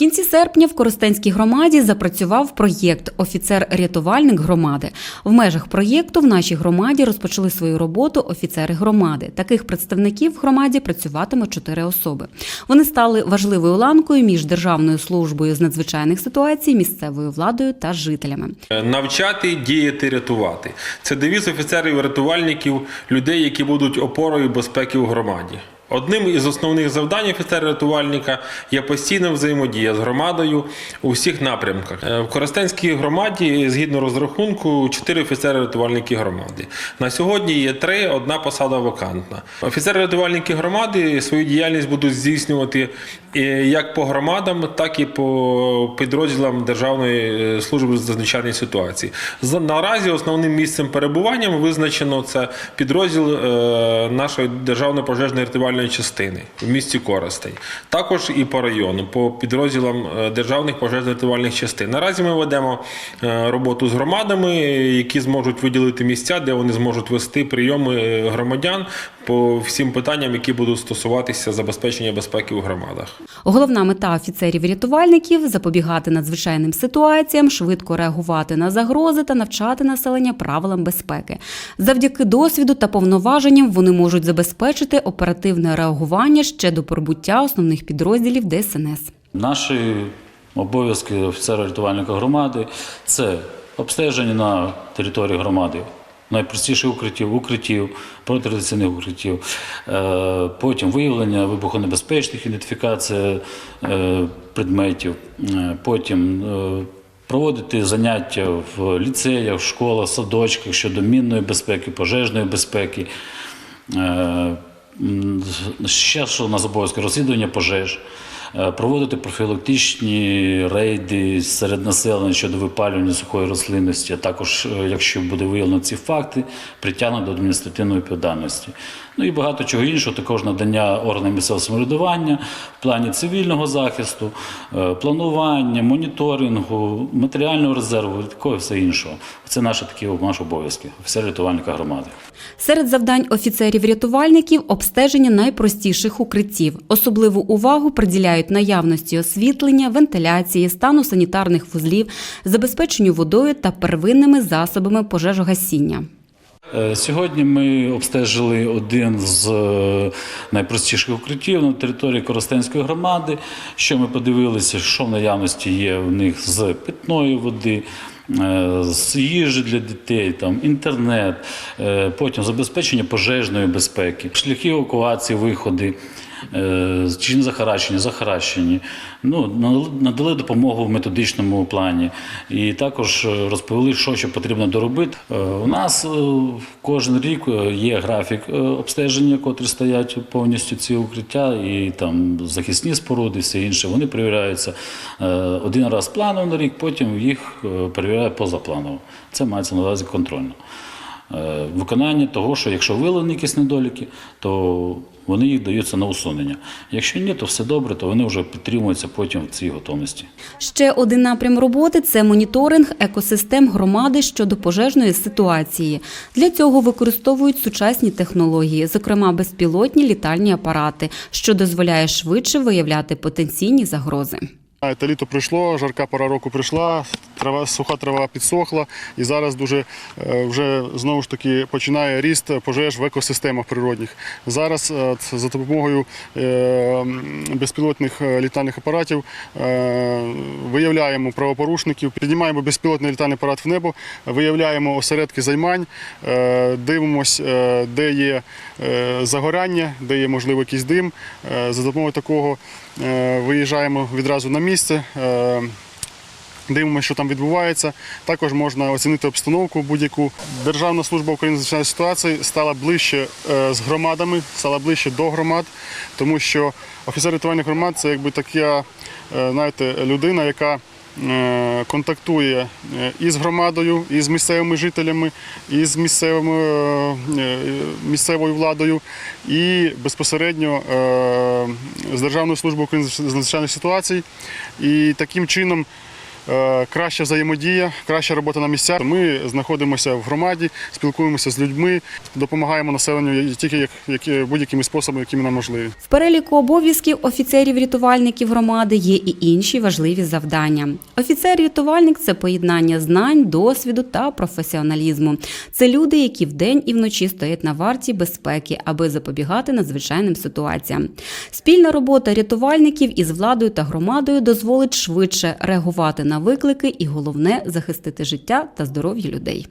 кінці серпня в Коростенській громаді запрацював проєкт Офіцер-рятувальник громади. В межах проєкту в нашій громаді розпочали свою роботу офіцери громади. Таких представників в громаді працюватиме чотири особи. Вони стали важливою ланкою між Державною службою з надзвичайних ситуацій, місцевою владою та жителями. Навчати, діяти, рятувати. Це девіз офіцерів рятувальників, людей, які будуть опорою безпеки у громаді. Одним із основних завдань офіцера-рятувальника є постійна взаємодія з громадою у всіх напрямках. Е, В Коростенській громаді, згідно розрахунку, чотири офіцери-рятувальники громади. На сьогодні є три, одна посада вакантна. Офіцери-рятувальники громади свою діяльність будуть здійснювати е, як по громадам, так і по підрозділам Державної е, служби з надзвичайних ситуацій. За- Наразі основним місцем перебування визначено це підрозділ нашої державної пожежної рятувальної частини в місті Коростень. Також і по району, по підрозділам е, державних пожежно-рятувальних частин. Наразі ми ведемо е, роботу з громадами, які зможуть виділити місця, де вони зможуть вести прийоми е, громадян по всім питанням, які будуть стосуватися забезпечення безпеки у громадах. Головна мета офіцерів-рятувальників запобігати надзвичайним ситуаціям, швидко реагувати на загрози та навчати населення правилам безпеки. Завдяки досвіду та повноваженням вони можуть забезпечити оперативне реагування ще до прибуття основних підрозділів ДСНС. Наші обов'язки офіцера рятувальника громади це обстеження на території громади. Найпростіших укриттів, укриттів, протирадіаційних укриттів, Е, потім виявлення вибухонебезпечних, ідентифікація е, предметів, Е, потім проводити заняття в ліцеях, в школах, садочках щодо мінної безпеки, пожежної безпеки. Ще що у нас обов'язки? Розслідування пожеж, проводити профілактичні рейди серед населення щодо випалювання сухої рослинності, а також, е, якщо буде виявлено ці факти, притягнути до адміністративної відповідальності. Ну і багато чого іншого, також надання органам місцевого самоврядування в плані цивільного захисту, е, планування, моніторингу, матеріального резерву, такого і все іншого. Це наші такі наші обов'язки, офіцер рятувальника громади. Серед завдань офіцерів-рятувальників обстеження найпростіших укриттів. Особливу увагу приділяють наявності освітлення, вентиляції, стану санітарних вузлів, забезпеченню водою та первинними засобами пожежогасіння. Е, Сьогодні ми обстежили один з е, найпростіших укриттів на території Коростенської громади. Що ми подивилися, що в наявності є в них з питної води. е, З їжі для дітей, там інтернет, потім забезпечення пожежної безпеки, шляхи евакуації, виходи, чи не захаращені, захаращені. Ну, надали допомогу в методичному плані. І також е, розповіли, що ще потрібно доробити. Е, У нас е, кожен рік е, є графік е, обстеження, котрі стоять повністю ці укриття, і там захисні споруди, все інше. Вони перевіряються е, один раз планово на рік, потім їх е, перевіряють позапланово. Це мається на увазі контрольно. Е, Виконання того, що якщо виявлені якісь недоліки, то вони їх даються на усунення. Якщо ні, то все добре, то вони вже підтримуються потім в цій готовності. Ще один напрям роботи це моніторинг екосистем громади щодо пожежної ситуації. Для цього використовують сучасні технології, зокрема безпілотні літальні апарати, що дозволяє швидше виявляти потенційні загрози. Знаєте, літо прийшло, жарка пора року прийшла, трава, суха трава підсохла, і зараз дуже е, вже знову ж таки починає ріст пожеж в екосистемах природних. Зараз е, за допомогою е, безпілотних літальних апаратів виявляємо правопорушників, піднімаємо безпілотний літальний апарат в небо, виявляємо осередки займань, дивимось, е, де є е, загорання, де є можливо якийсь дим. Е, За допомогою такого е, виїжджаємо відразу на місце. Дивимося, що там відбувається. Також можна оцінити обстановку будь-яку. Державна служба України з надзвичайних ситуацій стала ближче е, з громадами, стала ближче до громад, тому що офіцер рятувальних громад це якби така е, знаєте, людина, яка е, контактує і з громадою, і з місцевими жителями, і з місцевими, місцевою владою, і безпосередньо з Державною службою України з надзвичайних ситуацій. І таким чином краща взаємодія, краща робота на місцях. Ми знаходимося в громаді, спілкуємося з людьми, допомагаємо населенню тільки як, як будь-якими способами, якими нам можливі. В переліку обов'язків офіцерів-рятувальників громади є і інші важливі завдання. Офіцер-рятувальник це поєднання знань, досвіду та професіоналізму. Це люди, які вдень і вночі стоять на варті безпеки, аби запобігати надзвичайним ситуаціям. Спільна робота рятувальників із владою та громадою дозволить швидше реагувати на виклики і головне захистити життя та здоров'я людей.